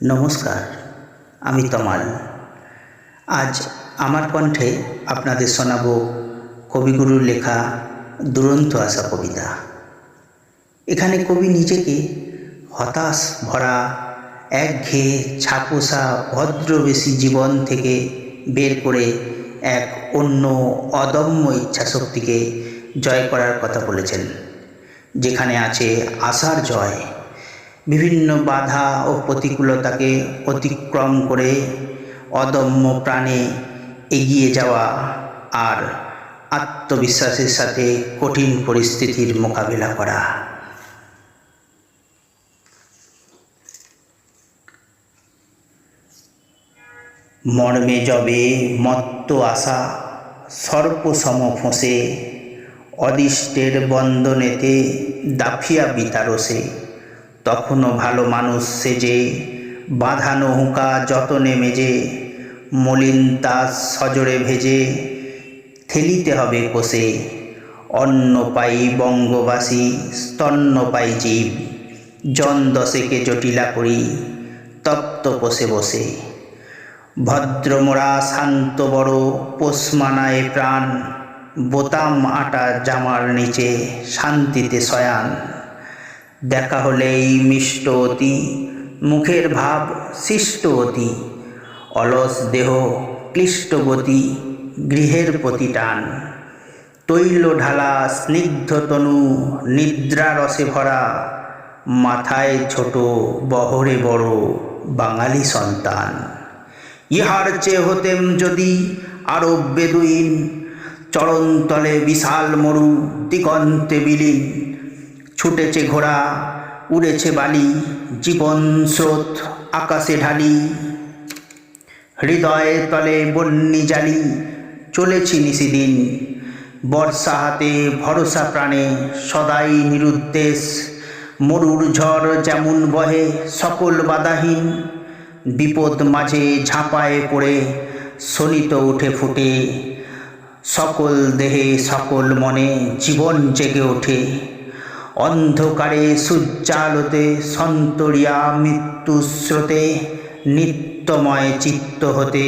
নমস্কার, আমি তমাল। আজ আমার কণ্ঠে আপনাদের শোনাব কবিগুরুর লেখা দুরন্ত আসা কবিতা। এখানে কবি নিজেকে হতাশ ভরা, একঘেয়ে ছাপোষা, ভদ্রবেশী জীবন থেকে বের করে এক অন্য অদম্য ইচ্ছাশক্তিকে জয় করার কথা বলেছেন, যেখানে আছে আশার জয়। বিভিন্ন বাধা ও প্রতিকূলতাকে অতিক্রম করে অদম্য প্রাণে এগিয়ে যাওয়া আর আত্মবিশ্বাসের সাথে কঠিন পরিস্থিতির মোকাবিলা করা। মর্মে জবে মত্ত আশা সর্পসম ফোঁসে, অদিষ্টের বন্দনেতে দাফিয়া বিতারসে তখনও ভালো মানুষ সেজে বাঁধানো হুঁকা যতনে মেজে, মলিন তাস সজরে ভেজে থেলিতে হবে কোষে, অন্ন পাই বঙ্গবাসী স্তন্য পাই জীব জন দশেকে জটিলা করি, তপ্ত বসে বসে। ভদ্রমোরা শান্ত বড় পোষমানায় প্রাণ, বোতাম আটা জামার নিচে শান্তিতে শয়ান। দেখা হলেই মিষ্ট অতি মুখের ভাব শিষ্ট অতি অলস দেহ ক্লিষ্টগতি, গৃহের প্রতি টান, তৈল ঢালা স্নিগ্ধ তনু, নিদ্রা রসে ভরা, মাথায় ছোট বহরে বড় বাঙালি সন্তান। ইহার চেয়ে হতেম যদি আরব বেদুইন চরণতলে বিশাল মরু, দিগন্তে বিলীন ছুটেছে ঘোড়া, উড়েছে বালি, জীবন স্রোত আকাশে ঢালি। হৃদয়ে তলে বন্যি জালি, চলেছি নিশিদিন। বর্ষা হাতে ভরসা প্রাণে, সদাই নিরুদ্দেশ। মরুর ঝড় যেমন বহে, সকল বাধাহীন। বিপদ মাঝে ঝাঁপায়ে পড়ে শোনিত উঠে ফুটে। সকল দেহে, সকল মনে জীবন জেগে ওঠে। অন্ধকারে সূর্যালোতে সন্তরিয়া মৃত্যুস্রোতে নিত্যময় চিত্ত হতে,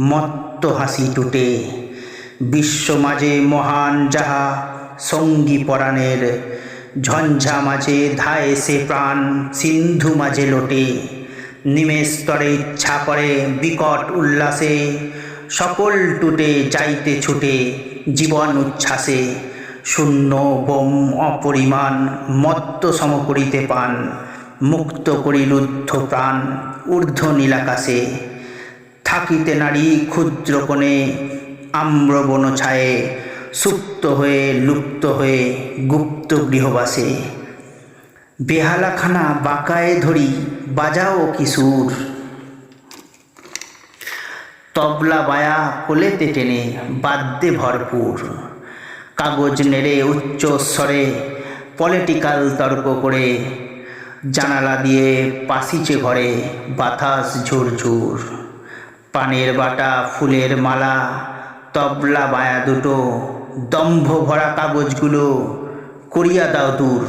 মত্ত হাসি টুটে। বিশ্ব মাঝে মহান যাহা সঙ্গী পরাণের, ঝঞ্ঝা মাঝে ধায় সে প্রাণ সিন্ধু মাঝে লোটে। নিমেস্তরে ইচ্ছা করে বিকট উল্লাসে, সকল টুটে যাইতে ছুটে জীবন উচ্ছ্বাসে। শূন্য বোম অপরিমাণ, মত্ত সম করিতে পান, মুক্ত করি লুদ্ধ প্রাণ, ঊর্ধ্ব নীলাকাশে। থাকিতে নারী ক্ষুদ্র কোণে ছায়ে, সুপ্ত হয়ে, লুপ্ত হয়ে, গুপ্ত গৃহবাসে। বেহালাখানা বাঁকায়ে ধরি, বাজাও কিশোর তবলা বায়া কোলেতে টেনে, বাদ্যে ভরপুর। কাগজ নেড়ে উচ্চ স্বরে পলিটিক্যাল তর্ক করে, জানালা দিয়ে পাশিচে ঘরে বাতাস ঝুরঝুর। পানের বাটা, ফুলের মালা, তবলা বায়া দুটো, দম্ভ ভরা কাগজগুলো করিয়া দাও দূর।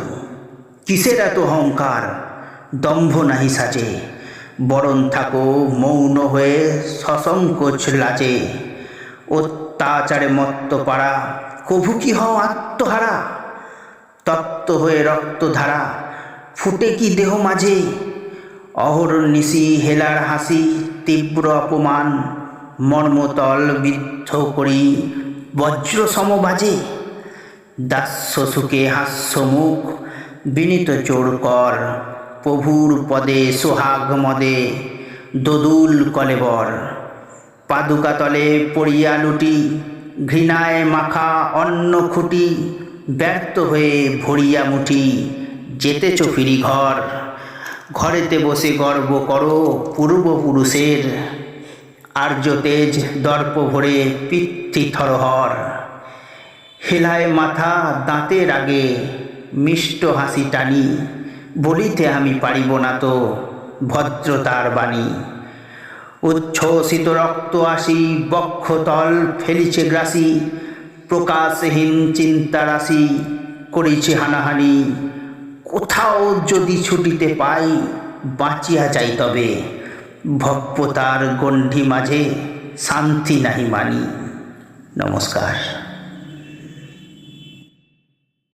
কিসের এত অহংকার? দম্ভ নাহি সাজে। বরণ থাকো, মৌন হয়ে সসংকোচ লাজে। অত্যাচারে মত্ত পাড়া কভু কি হও আত্মহারা? তপ্ত হয়ে রক্তধারা ফুটে কি দেহ মাঝে? অহরণ নিশি হেলার হাসি, তীব্র অপমান, মর্মতল বিদ্ধ করি, বজ্র সমবাজে দাস্য সুখে হাস্য মুখ, বিনীত চোর কর, প্রভুর পদে সোহাগ মদে, দোদুল কলেবর। পাদুকা তলে পড়িয়া লুটি ঘৃণায় মাখা অন্ন খুঁটি, ব্যর্থ হয়ে ভরিয়া মুঠি, যেতেছ ফিরি ঘর ঘরেতে বসে গর্ব করো পূর্বপুরুষের, আর্য তেজ দর্প ভরে পিতৃ থরহর। হেলায় মাথা দাঁতের আগে মিষ্ট হাসি টানি, বলিতে আমি পারিব না তো ভদ্রতার বাণী। উচ্ছ্বসিত রক্ত আসি বক্ষতল ফেলিছে গ্রাসি, প্রকাশহীন চিন্তা রাশি করেছে হানাহানি। কোথাও যদি ছুটিতে পাই, বাঁচিয়া যাই তবে। ভব্যতার গণ্ঠি মাঝে শান্তি নাহি মানি। নমস্কার।